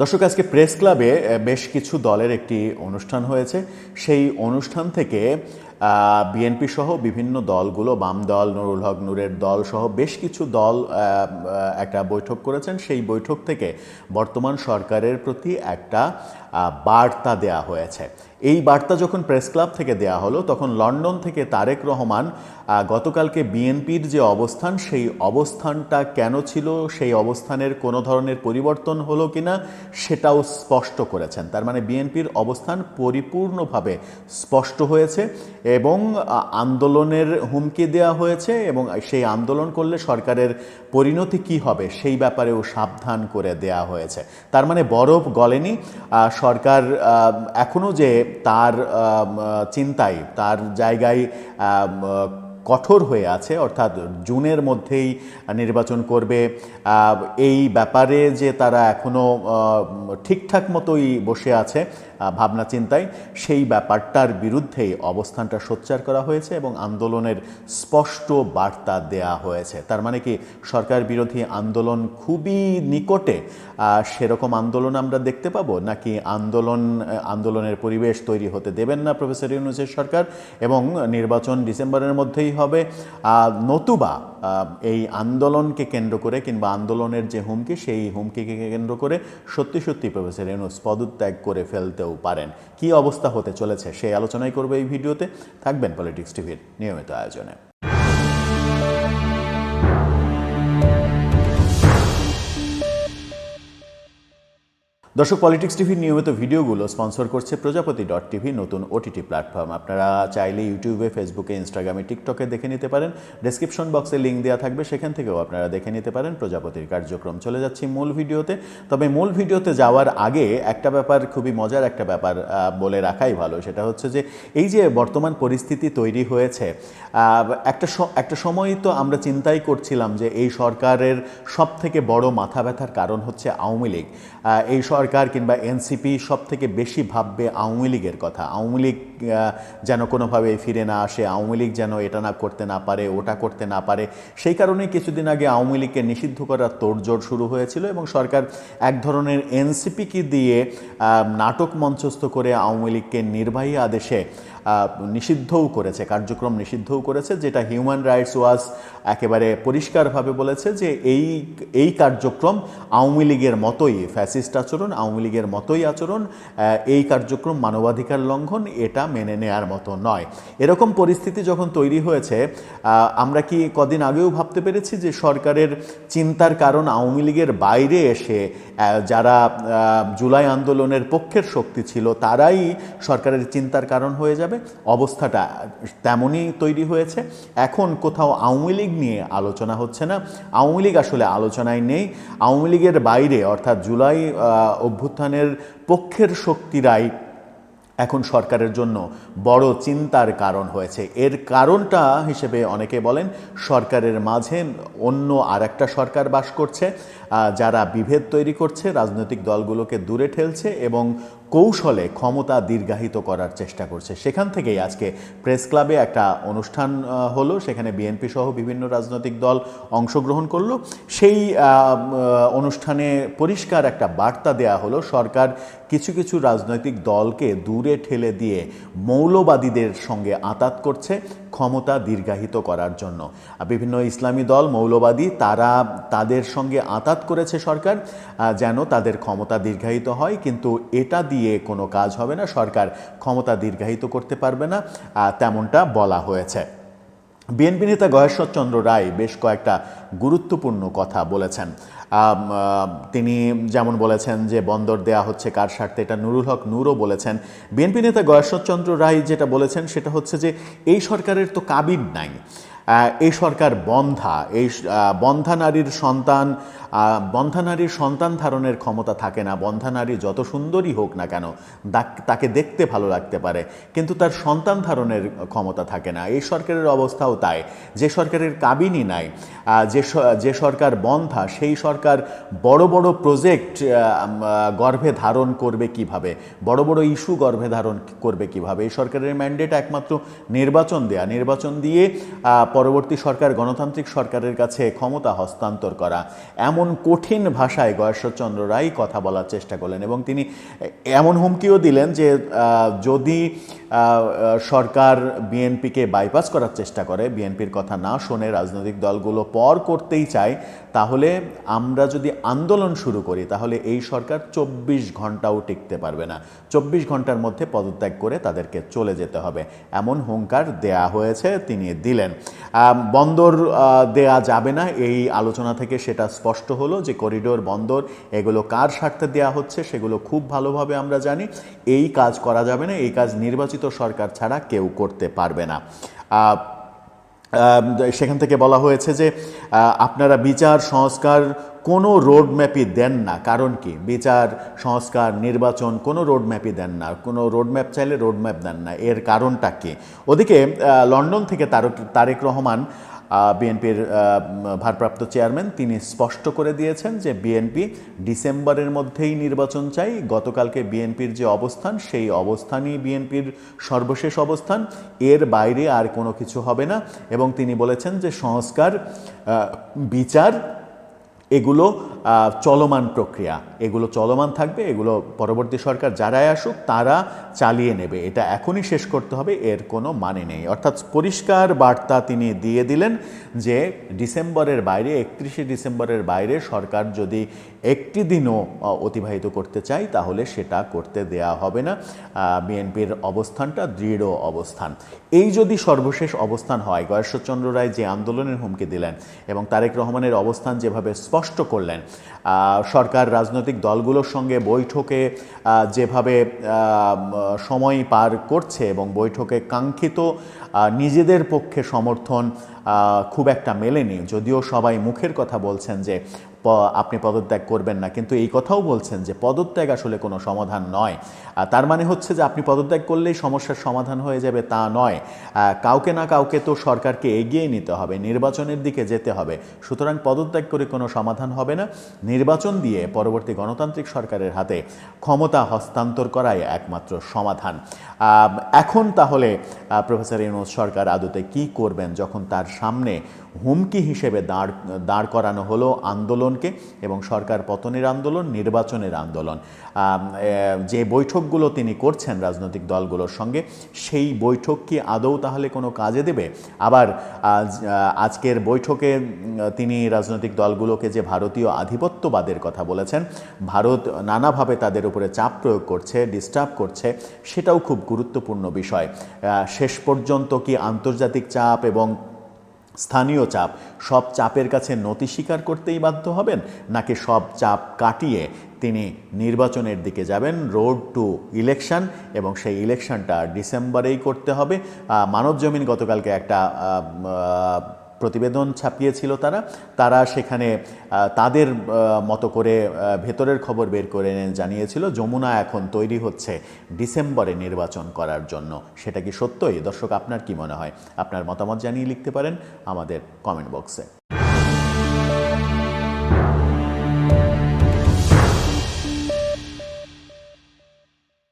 দর্শক আজকে প্রেস ক্লাবে বেশ কিছু দলের একটি অনুষ্ঠান হয়েছে। সেই অনুষ্ঠান থেকে বিএনপি সহ বিভিন্ন দলগুলো, বাম দল, নুরুল হক, নূরের দল সহ বেশ কিছু দল একটা বৈঠক করেছেন। সেই বৈঠক থেকে বর্তমান সরকারের প্রতি একটা বার্তা দেয়া হয়েছে। এই বার্তা যখন প্রেস ক্লাব থেকে দেয়া হলো, তখন লন্ডন থেকে তারেক রহমান গতকালকে বিএনপির যে অবস্থান, সেই অবস্থানটা কেন ছিল, সেই অবস্থানের কোনো ধরনের পরিবর্তন হলো কিনা, সেটাও স্পষ্ট করেছেন। তার মানে বিএনপির অবস্থান পরিপূর্ণভাবে স্পষ্ট হয়েছে এবং আন্দোলনের হুমকি দেওয়া হয়েছে এবং সেই আন্দোলন করলে সরকারের পরিণতি কি হবে সেই ব্যাপারেও সাবধান করে দেয়া হয়েছে। তার মানে বরফ গলেনি। সরকার এখনও যে তার চিন্তায়, তার জায়গায় কঠোর হয়ে আছে, অর্থাৎ জুনের মধ্যেই নির্বাচন করবে এই ব্যাপারে যে তারা এখনও ঠিকঠাক মতোই বসে আছে ভাবনা চিন্তায় সেই ব্যাপারটার বিরুদ্ধেই অবস্থানটা সোচ্চার করা হয়েছে এবং আন্দোলনের স্পষ্ট বার্তা দেয়া হয়েছে। তার মানে কি, সরকার বিরোধী আন্দোলন খুবই নিকটে সেরকম আন্দোলন আমরা দেখতে পাবো? নাকি আন্দোলন আন্দোলনের পরিবেশ তৈরি হতে দেবেন না প্রফেসর ইউনুসের সরকার এবং নির্বাচন ডিসেম্বরের মধ্যেই হবে? নতুবা এই আন্দোলনকে কেন্দ্র করে কিংবা আন্দোলনের যে হুমকি, সেই হুমকিকে কেন্দ্র করে সত্যি সত্যি প্রফেসর ইউনুস পদত্যাগ করে ফেলতেও পারেন কি অবস্থা হতে চলেছে সেই আলোচনাই করবে এই ভিডিওতে। থাকবেন পলিটিক্স টিভির নিয়মিত আয়োজনে। দর্শক পলিটিক্স টিভির নিয়মিত ভিডিওগুলো স্পন্সর করছে প্রজাপতি ডট টিভি নতুন ওটিটি প্ল্যাটফর্ম আপনারা চাইলে ইউটিউবে ফেসবুকে ইনস্টাগ্রামে টিকটকে দেখে নিতে পারেন। ডেসক্রিপশন বক্সে লিঙ্ক দেওয়া থাকবে, সেখান থেকেও আপনারা দেখে নিতে পারেন প্রজাপতির কার্যক্রম। চলে যাচ্ছি মূল ভিডিওতে। তবে মূল ভিডিওতে যাওয়ার আগে একটা ব্যাপার খুবই মজার একটা ব্যাপার বলে রাখাই ভালো। সেটা হচ্ছে যে, এই যে বর্তমান পরিস্থিতি তৈরি হয়েছে একটা একটা সময় তো আমরা চিন্তাই করছিলাম যে এই সরকারের সব থেকে বড় মাথা ব্যথার কারণ হচ্ছে আওয়ামী লীগ। এই সরকার কিংবা এনসিপি সব থেকে বেশি ভাববে আওয়ামী লীগের কথা। আওয়ামী লীগ যেন কোনোভাবে ফিরে না আসে, আওয়ামী লীগ যেন এটা না করতে না পারে, ওটা করতে না পারে। সেই কারণেই কিছুদিন আগে আওয়ামী লীগকে নিষিদ্ধ করার তোড়জোড় শুরু হয়েছিল এবং সরকার এক ধরনের এনসিপিকে দিয়ে নাটক মঞ্চস্থ করে আওয়ামী লীগকে নির্বাহী আদেশে নিষিদ্ধও করেছে, কার্যক্রম নিষিদ্ধও করেছে, যেটা হিউম্যান রাইটস ওয়াচ একেবারে পরিষ্কারভাবে বলেছে যে এই এই কার্যক্রম আওয়ামী লীগের মতোই, ফ্যাসিস্ট আচরণ, আওয়ামী লীগের মতোই আচরণ এই কার্যক্রম মানবাধিকার লঙ্ঘন, এটা মেনে নেয়ার মতো নয়। এরকম পরিস্থিতি যখন তৈরি হয়েছে আমরা কি কদিন আগেও ভাবতে পেরেছি যে সরকারের চিন্তার কারণ আওয়ামী লীগের বাইরে এসে যারা জুলাই আন্দোলনের পক্ষের শক্তি ছিল, তারাই সরকারের চিন্তার কারণ হয়ে যাবে? অবস্থাটা তেমনই তৈরি হয়েছে। এখন কোথাও আওয়ামী লীগ নিয়ে আলোচনা হচ্ছে না। আওয়ামী লীগ আসলে আলোচনায় নেই। আওয়ামী লীগের বাইরে, অর্থাৎ জুলাই অভ্যুত্থানের পক্ষের শক্তিরাই এখন সরকারের জন্য বড় চিন্তার কারণ হয়েছে। এর কারণটা হিসেবে অনেকে বলেন, সরকারের মাঝে অন্য আর একটা সরকার বাস করছে। যারা বিভেদ তৈরি করছে, রাজনৈতিক দলগুলোকে দূরে ঠেলছে এবং কৌশলে ক্ষমতা দীর্ঘায়িত করার চেষ্টা করছে। সেখান থেকেই আজকে প্রেস ক্লাবে একটা অনুষ্ঠান হলো। সেখানে বিএনপি সহ বিভিন্ন রাজনৈতিক দল অংশগ্রহণ করল। সেই অনুষ্ঠানে পরিষ্কার একটা বার্তা দেয়া হলো। সরকার কিছু কিছু রাজনৈতিক দলকে দূরে ঠেলে দিয়ে মৌলবাদীদের সঙ্গে আতাত করছে ক্ষমতা দীর্ঘায়িত করার জন্য। বিভিন্ন ইসলামী দল মৌলবাদী, তারা তাদের সঙ্গে আতাত করেছে সরকার যেন তাদের ক্ষমতা দীর্ঘায়িত হয়, কিন্তু এটা দিয়ে কোনো কাজ হবে না। সরকার ক্ষমতা দীর্ঘায়িত করতে পারবে না তেমনটা বলা হয়েছে। বিএনপি নেতা গয়েশ্বর চন্দ্র রায় বেশ কয়েকটা গুরুত্বপূর্ণ কথা বলেছেন। তিনি যেমন বলেছেন যে বন্দর দেয়া হচ্ছে কার স্বার্থে, এটা নুরুল হক নূরও বলেছেন। বিএনপি নেতা গয়েশ্বর চন্দ্র রায় যেটা বলেছেন, সেটা হচ্ছে যে এই সরকারের তো কাবিন নাই। এই সরকার বন্ধা, এই বন্ধা নারীর সন্তান বন্ধা নারীর সন্তান ধারণের ক্ষমতা থাকে না, বন্ধা নারী যত সুন্দরী হোক না কেন তাকে দেখতে ভালো লাগতে পারে, কিন্তু তার সন্তান ধারণের ক্ষমতা থাকে না। এই সরকারের অবস্থাও তাই। যে সরকারের কাবিনই নাই যে যে সরকার বন্ধা, সেই সরকার বড় বড় প্রজেক্ট গর্ভে ধারণ করবে কীভাবে? বড় বড় ইস্যু গর্ভে ধারণ করবে কীভাবে? এই সরকারের ম্যান্ডেট একমাত্র নির্বাচন দেয়া। নির্বাচন দিয়ে পরবর্তী সরকার গণতান্ত্রিক সরকারের কাছে ক্ষমতা হস্তান্তর করা। এমন কঠিন ভাষায় গয়েশ্বরচন্দ্র রায় কথা বলার চেষ্টা করলেন এবং তিনি এমন হুমকিও দিলেন যে যদি সরকার বিএনপিকে বাইপাস করার চেষ্টা করে। বিএনপির কথা না শোনে রাজনৈতিক দলগুলো পর করতেই চায়। তাহলে আমরা যদি আন্দোলন শুরু করি, তাহলে এই সরকার চব্বিশ ঘন্টাও টিকতে পারবে না। চব্বিশ ঘণ্টার মধ্যে পদত্যাগ করে তাদেরকে চলে যেতে হবে। এমন হুঙ্কার দেয়া হয়েছে, তিনি দিলেন। বন্দর দেয়া যাবে না। এই আলোচনা থেকে সেটা স্পষ্ট হলো যে করিডোর বন্দর, এগুলো কার স্বার্থে দেয়া হচ্ছে সেগুলো খুব ভালোভাবে আমরা জানি। এই কাজ করা যাবে না, এই কাজ নির্বাচিত সরকার ছাড়া কেউ করতে পারবে না। সেখান থেকে বলা হয়েছে যে আপনারা বিচার, সংস্কার কোনো রোড ম্যাপই দেন না। কারণ কি? বিচার, সংস্কার, নির্বাচন কোনো রোড ম্যাপই দেন না। কোনো রোড ম্যাপ চাইলে রোড ম্যাপ দেন না। এর কারণটা কি? ওদিকে লন্ডন থেকে তারক, তারেক রহমান বিএনপির ভারপ্রাপ্ত চেয়ারম্যান, তিনি স্পষ্ট করে দিয়েছেন যে বিএনপি ডিসেম্বরের মধ্যেই নির্বাচন চাই। গতকালকে বিএনপির যে অবস্থান, সেই অবস্থানই বিএনপির সর্বশেষ অবস্থান। এর বাইরে আর কোনো কিছু হবে না। এবং তিনি বলেছেন যে সংস্কার বিচার এগুলো চলমান প্রক্রিয়া। এগুলো চলমান থাকবে, এগুলো পরবর্তী সরকার যারাই আসুক, তারা চালিয়ে নেবে। এটা এখনই শেষ করতে হবে, এর কোনো মানে নেই। অর্থাৎ পরিষ্কার বার্তা তিনি দিয়ে দিলেন যে, ডিসেম্বরের বাইরে, একত্রিশে ডিসেম্বরের বাইরে সরকার যদি একটি দিনও অতিবাহিত করতে চাই তাহলে সেটা করতে দেয়া হবে না। বিএনপির অবস্থানটা দৃঢ় অবস্থান। এই যদি সর্বশেষ অবস্থান হয়, গয়েশ্বরচন্দ্র রায় যে আন্দোলনের হুমকি দিলেন এবং তারেক রহমানের অবস্থান যেভাবে স্পষ্ট করলেন। সরকার, রাজনৈতিক দলগুলোর সঙ্গে বৈঠকে যেভাবে সময় পার করছে এবং বৈঠকে কাঙ্ক্ষিত নিজেদের পক্ষে সমর্থন খুব একটা মেলেনি যদিও সবাই মুখের কথা বলছেন যে আপনি পদত্যাগ করবেন না। কিন্তু এই কথাও বলছেন যে, পদত্যাগ আসলে কোনো সমাধান নয়। তার মানে হচ্ছে যে, আপনি পদত্যাগ করলেই সমস্যার সমাধান হয়ে যাবে, তা নয়। কাউকে না কাউকে তো সরকারকে এগিয়ে নিতে হবে, নির্বাচনের দিকে যেতে হবে। সুতরাং পদত্যাগ করে কোনো সমাধান হবে না। নির্বাচন দিয়ে পরবর্তী গণতান্ত্রিক সরকারের হাতে ক্ষমতা হস্তান্তর করাই একমাত্র সমাধান। এখন তাহলে প্রফেসর ইউনুস সরকার আদতে কি করবেন যখন তার সামনে হুমকি হিসেবে দাঁড় দাঁড় করানো হলো আন্দোলনকে এবং সরকার পতনের আন্দোলন, নির্বাচনের আন্দোলন। যে বৈঠকগুলো তিনি করছেন রাজনৈতিক দলগুলোর সঙ্গে, সেই বৈঠক কি আদৌ তাহলে কোনো কাজে দেবে? আবার আজকের বৈঠকে তিনি রাজনৈতিক দলগুলোকে যে ভারতীয় আধিপত্যবাদের কথা বলেছেন, ভারত নানাভাবে তাদের উপরে চাপ প্রয়োগ করছে ডিস্টার্ব করছে, সেটাও খুব গুরুত্বপূর্ণ বিষয়। শেষ পর্যন্ত কি আন্তর্জাতিক চাপ এবং স্থানীয় চাপ, সব চাপের কাছে নতি স্বীকার করতেই বাধ্য হবেন, নাকি সব চাপ কাটিয়ে তিনি নির্বাচনের দিকে যাবেন রোড টু ইলেকশন এবং সেই ইলেকশনটা ডিসেম্বরেই করতে হবে। মানবজমিন মানব জমিন গতকালকে একটা প্রতিবেদন ছাপিয়েছিল তারা তারা সেখানে তাদের মতো করে ভেতরের খবর বের করে জানিয়েছিল, যমুনা এখন তৈরি হচ্ছে ডিসেম্বরে নির্বাচন করার জন্য। সেটা কি সত্যই? দর্শক, আপনার কি মনে হয়? আপনার মতামত জানিয়ে লিখতে পারেন আমাদের কমেন্ট বক্সে